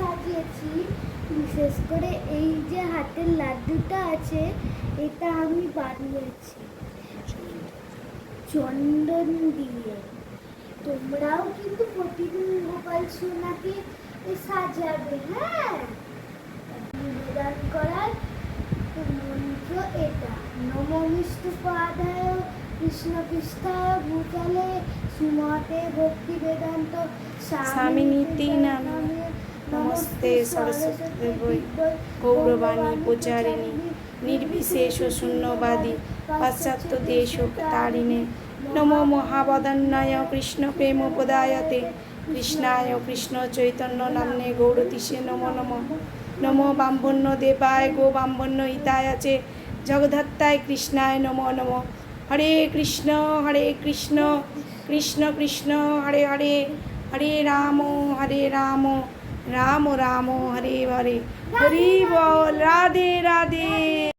করেছি বিশেষ করে এই যে হাতের লাড্ডুটা আছে এটা আমি বানিয়েছি। চন্দন দিয়ে। তোমরাও কিন্তু প্রতিদিন গোপাল সোনাকে সাজাবে হ্যাঁ? নিবেদন করার মন্ত্র এটা। নম বিষ্ণুপাদায় কৃষ্ণ কৃষ্ণায় ভূতলে সুমতে ভক্তি বেদান্ত স্বামিনীতি নামে। নমস্তে সরস্বতী গৌরবাণী প্রচারিণী নির্বিশেষ শূন্যবাদী পাশ্চাত্য দেশ তারিণে নম মহাবদন্নায় কৃষ্ণ প্রেম প্রদায়তে কৃষ্ণায় কৃষ্ণ চৈতন্য নামনে গৌরতিষে নম নম নম বাম্ভন্য দেবায় গো বাম্ভন্য হিতায় আছে কৃষ্ণায় নম নম হরে কৃষ্ণ হরে কৃষ্ণ কৃষ্ণ কৃষ্ণ হরে হরে হরে রাম হরে রাম রাম রাম হরে হরে। হরি বল রাধে রাধে।